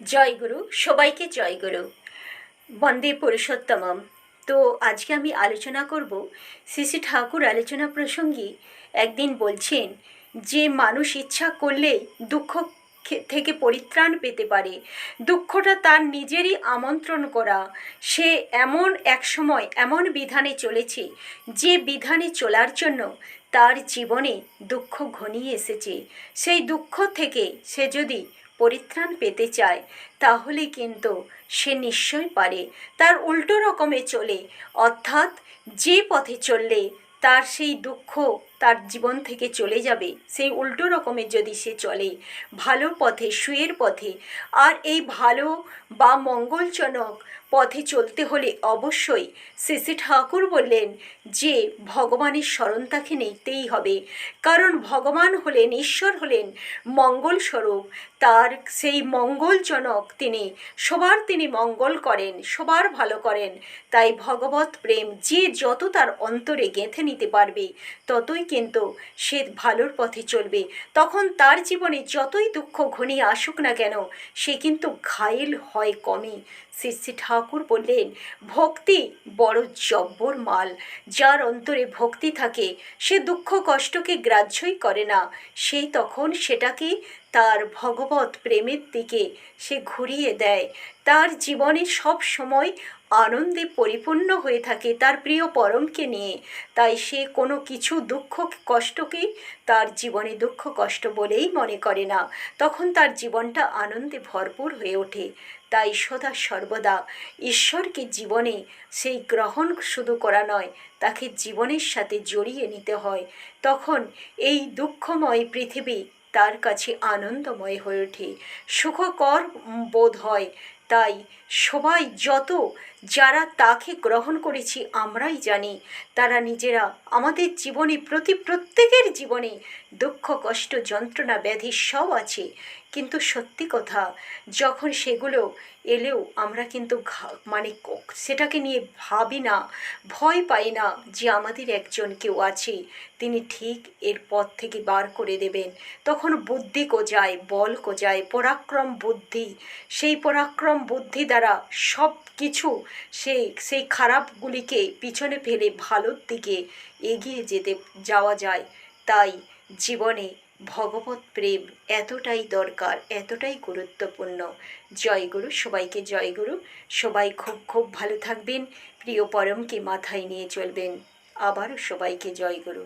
জয়গুরু সবাইকে জয়গুরু বন্দে পুরুষোত্তমম। তো আজকে আমি আলোচনা করব শ্রী ঠাকুর আলোচনা প্রসঙ্গে একদিন বলছেন, যে মানুষ ইচ্ছা করলেই দুঃখ থেকে পরিত্রাণ পেতে পারে। দুঃখটা তার নিজেরই আমন্ত্রণ করা। সে এমন এক সময় এমন বিধানে চলেছে, যে বিধানে চলার জন্য তার জীবনে দুঃখ ঘনিয়ে এসেছে। সেই দুঃখ থেকে সে যদি পরিত্রাণ পেতে চায়, তাহলে কিন্তু সে নিশ্চয় পারে। তার উল্টো রকমে চলে, অর্থাৎ যে পথে চললে তার সেই দুঃখ তার জীবন থেকে চলে যাবে। সেই উল্টো রকমের যদি সে চলে, ভালো পথে, সুয়ের পথে, আর এই ভালো বা মঙ্গলজনক পথে চলতে হলে অবশ্যই শ্রী ঠাকুর বললেন যে, ভগবানের স্মরণ তাকে নিতেই হবে। কারণ ভগবান হলেন, ঈশ্বর হলেন মঙ্গলস্বরূপ। তার সেই মঙ্গলজনক তিনি, সবার তিনি মঙ্গল করেন, সবার ভালো করেন। তাই ভগবত প্রেম যে যত তার অন্তরে গেঁথে নিতে পারবে, ততই কিন্তু সে ভালোর পথে চলবে। তখন তার জীবনে যতই দুঃখ ঘনিয়ে আসুক না কেন, সে কিন্তু ঘায়েল হয় কমই। শ্রী শ্রী ঠাকুর বললেন, ভক্তি বড় জব্বর মাল। যার অন্তরে ভক্তি থাকে, সে দুঃখ কষ্টকে গ্রাহ্যই করে না। সেই তখন সেটাকে তার ভগবত প্রেমের দিকে সে ঘুরিয়ে দেয়। তার জীবনে সব সময় আনন্দে পরিপূর্ণ হয়ে থাকে তার প্রিয় পরমকে নিয়ে। তাই সে কোনো কিছু দুঃখ কষ্টকে তার জীবনে দুঃখ কষ্ট বলেই মনে করে না। তখন তার জীবনটা আনন্দে ভরপুর হয়ে ওঠে। তাই সদা সর্বদা ঈশ্বরকে জীবনে সেই গ্রহণ শুধু করা নয়, তাকে জীবনের সাথে জড়িয়ে নিতে হয়। তখন এই দুঃখময় পৃথিবী তার কাছে আনন্দময় হয়ে ওঠে। সুখকর বোধ হয়। তাই সবাই যত যারা তাকে গ্রহণ করেছি আমরাই জানি। তারা নিজেরা আমাদের জীবনে প্রতি প্রত্যেকের জীবনে দুঃখ, কষ্ট, যন্ত্রণা, ব্যাধি সব আছে। কিন্তু সত্যি কথা, যখন সেগুলো এলেও আমরা কিন্তু মানে সেটাকে নিয়ে ভাবি না, ভয় পাই না যে আমাদের একজন কেউ আছে, তিনি ঠিক এর পথ থেকে বার করে দেবেন। তখন বুদ্ধি কোজায়, বল কোজায়, পরাক্রম বুদ্ধি, সেই পরাক্রম বুদ্ধি দ্বারা সব কিছু সেই সেই খারাপগুলিকে পিছনে ফেলে ভালোর দিকে এগিয়ে যেতে, যাওয়া যায়। তাই জীবনে ভগবত প্রেম এতটাই দরকার, এতটাই গুরুত্বপূর্ণ। জয়গুরু সবাইকে জয়গুরু। সবাই খুব খুব ভালো থাকবেন। প্রিয় পরমকে মাথায় নিয়ে চলবেন। আবারও সবাইকে জয়গুরু।